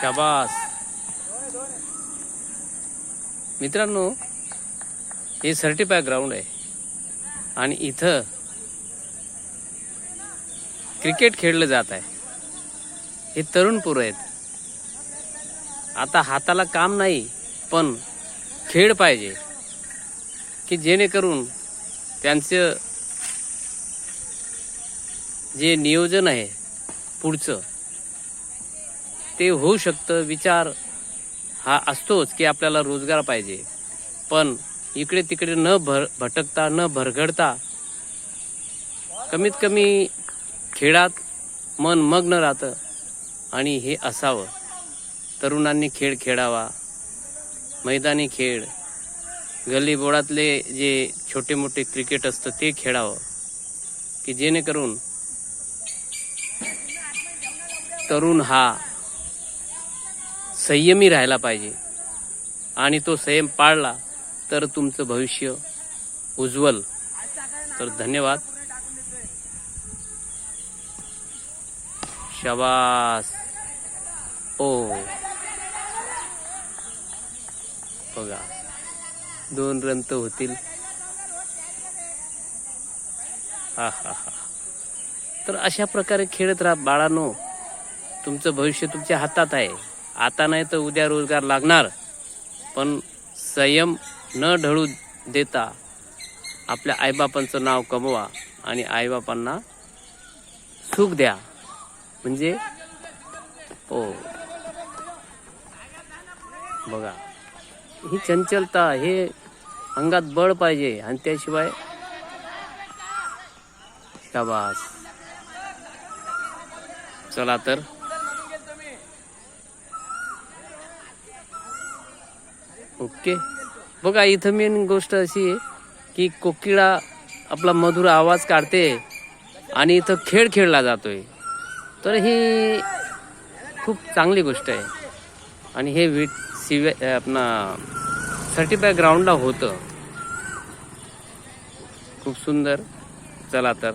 शाबास. मित्रांनो हे सर्टिफाय ग्राउंड आहे. आणि इथं क्रिकेट खेळलं जात आहे. हे तरुण पोरं आहेत. आता हाताला काम नाही पण खेळ पाहिजे. की जेणेकरून त्यांचं जे नियोजन आहे पुढचं ते होऊ शकतं. विचार हा असतोच की आपल्याला रोजगार पाहिजे. पण इकडे तिकडे न भर भटकता न भरगडता कमीत कमी खेळात मन मग्न राहतं आणि हे असावं. तरुणांनी खेळ खेळावा. मैदानी खेळ गल्लीबोळातले जे छोटे मोठे क्रिकेट असतं ते खेळावं. की जेणेकरून तरुण हा संयमी राहायला पाहिजे. आणि तो संयम पाळला तर तुमचं भविष्य उज्ज्वल. तर धन्यवाद. शबास. ओ. बघा. दोन रन तर होतील. हा हा हा. तर अशा प्रकारे खेळत राहा बाळांनो. तुमचं भविष्य तुमच्या हातात आहे. आता नाही तर उद्या रोजगार लागणार. पण संयम न ढळू देता आपल्या आईबापांचं नाव कमवा आणि आईबापांना सुख द्या. म्हणजे ओ बघा. ही चंचलता हे अंगात बळ पाहिजे आणि त्याशिवाय शाबास. चला तर. ओके. बघा इथं मेन गोष्ट अशी आहे की कोकिळा आपला मधुर आवाज काढते आणि इथं खेळ खेळला जातोय. तर ही खूप चांगली गोष्ट आहे. आणि हे विट सिव्या आपणा सर्टिफाय ग्राउंडला होतं. खूप सुंदर चला तर.